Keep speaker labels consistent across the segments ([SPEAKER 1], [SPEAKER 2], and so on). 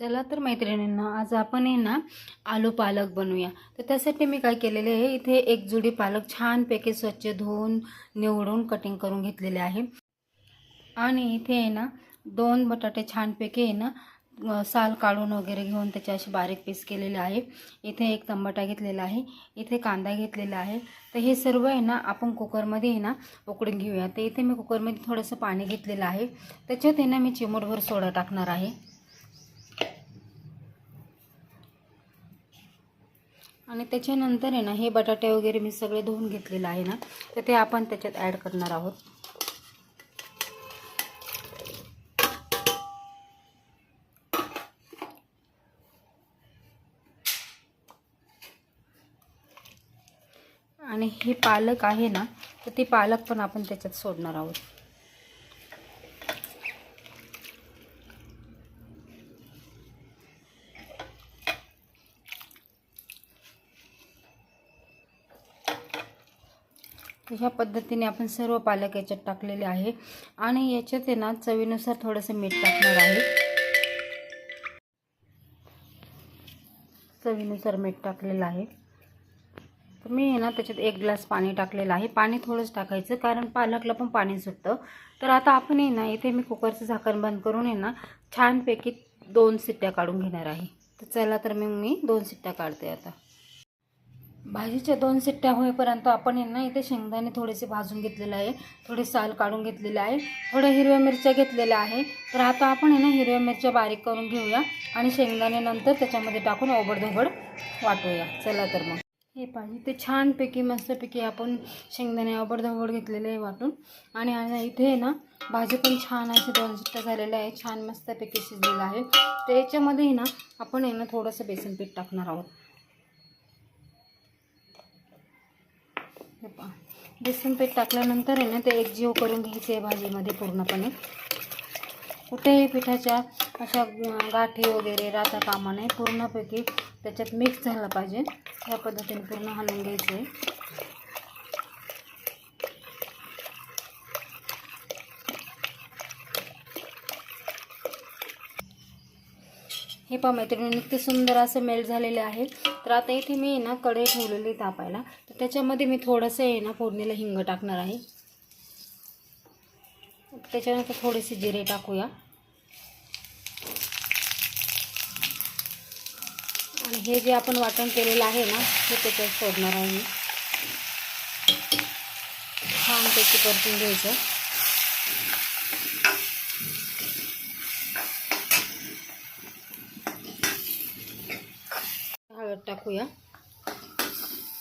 [SPEAKER 1] चला तर मैत्रिणींना आज आपण आहे ना आलू पालक बनवूया. तर त्यासाठी मी काय केलेले आहे इथे एक जुडी पालक छानपैकी स्वच्छ धुवून निवडून कटिंग करून घेतलेले आहे. आणि इथे आहे ना दोन बटाटे छानपैकी आहे ना साल काढून वगैरे घेऊन त्याचे असे बारीक पीस केलेले आहे. इथे एक टमाटा घेतलेला आहे इथे कांदा घेतलेला आहे. तर हे सर्व आहे ना आपण कुकरमध्ये आहे ना उकडून घेऊया. तर इथे मी कुकरमध्ये थोडंसं पाणी घेतलेलं आहे. त्याच्यात आहे ना मी चिमूटभर सोडा टाकणार आहे. आणि त्याच्यानंतर आहे ना हे बटाटे वगैरे मी सगळे धुवून घेतलेलं आहे ना तर ते आपण त्याच्यात ॲड करणार आहोत. आणि हे पालक आहे ना तर ती पालक पण आपण त्याच्यात सोडणार आहोत. ह्या पद्धतीने आपण सर्व पालक याच्यात टाकलेले आहे. आणि याच्यात आहे ना चवीनुसार थोडंसं मीठ टाकणार आहे. चवीनुसार मीठ टाकलेलं आहे. तर मी आहे ना त्याच्यात एक ग्लास पाणी टाकलेलं आहे. पाणी थोडंच टाकायचं कारण पालकला पण पाणी सुटतं. तर आता आपण आहे ना इथे मी कुकरचं झाकण बंद करून आहे ना छानपैकी दोन सिट्ट्या काढून घेणार आहे. तर चला तर मग मी दोन सिट्ट्या काढते आता. भाजीच्या दोन सिट्ट्या होईपर्यंत आपण यांना ना इथे शेंगदाणे थोडेसे भाजून घेतलेले आहे. थोडे साल काढून घेतलेले आहे. थोड्या हिरव्या मिरच्या घेतलेल्या आहे. तर आता आपण आहे ना हिरव्या मिरच्या बारीक करून घेऊया आणि शेंगदाणे नंतर त्याच्यामध्ये टाकून ओबडधोबड वाटूया. चला तर मग. हे पाहिजे ते छानपैकी मस्तपैकी आपण शेंगदाणे ओबडधोबड घेतलेले आहे वाटून. आणि इथे आहे ना भाजी पण छान अशी दोन सिट्ट्या झालेल्या आहे छान मस्तपैकी शिजलेलं आहे त्याच्यामध्ये आहे ना आपण यांना ना थोडंसं बेसन पीठ टाकणार आहोत हे पहा बेसन पीठ टाकल्यानंतर आहे ना ते एकजीव करून घ्यायचे आहे भाजीमध्ये पूर्णपणे. कुठेही पिठाच्या अशा गाठी वगैरे राहता कामा नये. पूर्णपैकी त्याच्यात मिक्स झाला पाहिजे. या पद्धतीने पूर्ण हलवून घ्यायचं आहे. हे पहा मैत्रिणी इतके सुंदर असं मेल्ट झालेले आहे तर आता इथे मी ना कढई ठेवलेली तापायला. तर त्याच्यामध्ये मी थोडंसं आहे ना फोडणीला हिंग टाकणार आहे. त्याच्यानंतर थोडेसे जिरे टाकूया. आणि हे जे आपण वाटण केलेलं आहे ना ते त्याच्यात सोडणार आहे मी. छानपैकी परतून घ्यायचं. टाकूया.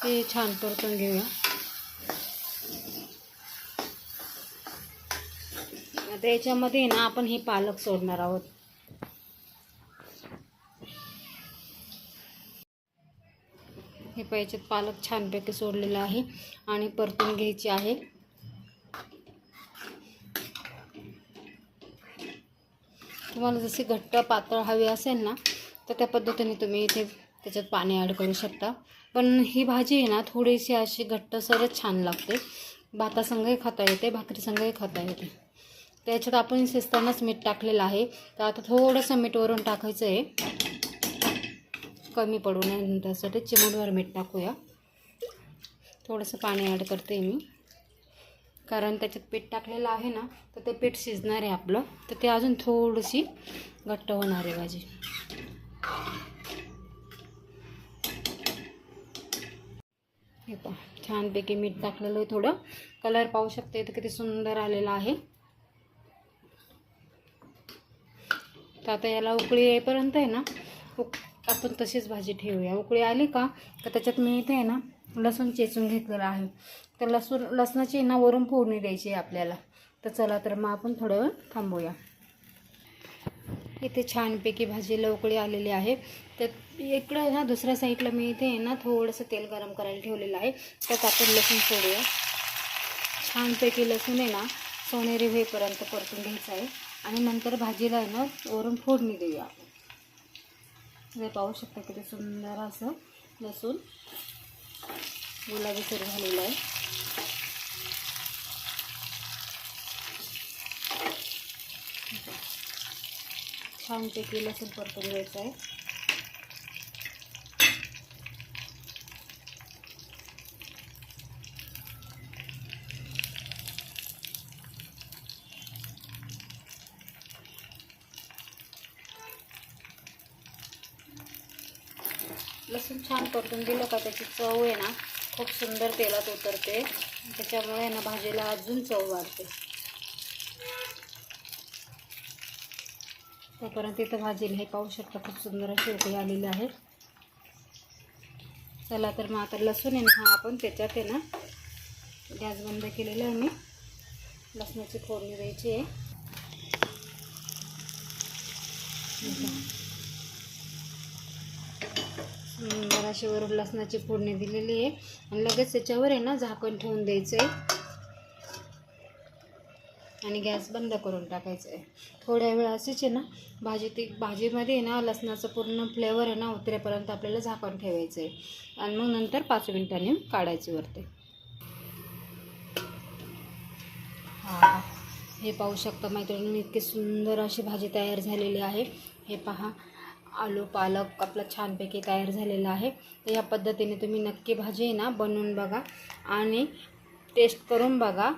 [SPEAKER 1] ते छान परतून घेऊया. आता याच्यामध्ये ना आपण हे पालक सोडणार आहोत. हे पाहिजेत पालक छानपैकी सोडलेला आहे आणि परतून घ्यायची आहे. तुम्हाला जशी घट्ट पातळ हवी असेल ना तर त्या पद्धतीने तुम्ही इथे त्याच्यात पाणी ॲड करू शकता. पण ही भाजी आहे ना थोडीशी अशी घट्टसरच छान लागते. भातासंगही खाता येते भाकरीसंगही खाता येते. त्याच्यात आपण शिजतानाच मीठ टाकलेलं आहे. तर आता थोडंसं मीठ वरून टाकायचं आहे कमी पडू नये त्यासाठी चिमूटभर मीठ टाकूया. थोडंसं पाणी ॲड करते मी. कारण त्याच्यात पीठ टाकलेलं आहे ना तर ते पीठ शिजणार आहे आपलं. तर ते अजून थोडीशी घट्ट होणार आहे भाजी. हे पहा छानपैकी मीठ टाकलेलं आहे थोडं. कलर पाहू शकते तर किती सुंदर आलेला आहे. तर आता याला उकळी येईपर्यंत आहे ना उक आपण तशीच भाजी ठेवूया. उकळी आली का तर त्याच्यात मी इथे आहे ना लसूण चेचून घेतलेलं आहे. तर लसूण लसणाची ना वरून फोडणी द्यायची आहे आपल्याला. तर चला तर मग आपण थोडं वेळ थांबूया. इथे छानपैकी भाजीला उकळी आलेली आहे. तर इकडं ना दुसऱ्या साईडला मी इथे आहे ना थोडंसं तेल गरम करायला ठेवलेलं आहे. त्यात आपण लसूण सोडूया. छानपैकी लसूण आहे ना सोनेरी होईपर्यंत परतून घ्यायचं आहे. आणि नंतर भाजीला आहे ना वरून फोडणी देऊया आपण. पाहू शकता किती सुंदर असं लसूण गुलाबी सर झालेलं आहे. छानपैकी लसूण परतून घ्यायचं आहे. लसूण छान परतून दिलं का त्याची चव आहे ना खूप सुंदर तेलात उतरते. त्याच्यामुळे ना भाजीला अजून चव वाढते. तोपर्यंत इथं भाजीला हे पाहू शकता खूप सुंदर अशी उकळी आलेली आहे. चला तर मग आता लसूण आहे ना हा आपण त्याच्यात आहे ना गॅस बंद केलेला आहे मी. लसणाची फोडणी द्यायची आहे. सुंदर अशी वरून लसणाची फोडणी दिलेली आहे. आणि लगेच त्याच्यावर आहे ना झाकण ठेवून द्यायचं आहे आणि गॅस बंद करून टाकायचं आहे. थोड्या वेळ अशीच आहे ना भाजी ती भाजीमध्ये आहे ना लसणाचं पूर्ण फ्लेवर आहे ना उतरेपर्यंत आपल्याला झाकण ठेवायचं आहे. आणि मग नंतर पाच मिनिटांनी काढायची वरते. हां. हे पाहू शकता मैत्रिणी इतकी सुंदर अशी भाजी तयार झालेली आहे. हे पहा आलू पालक आपला छानपैकी तयार झालेला आहे. तर या पद्धतीने तुम्ही नक्की भाजी आहे ना बनवून बघा आणि टेस्ट करून बघा.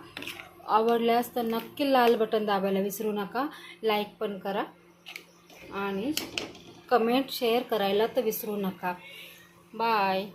[SPEAKER 1] आवडल्यास तर नक्की लाल बटन दाबायला विसरू नका. लाईक पण करा. आणि कमेंट शेअर करायला तर विसरू नका. बाय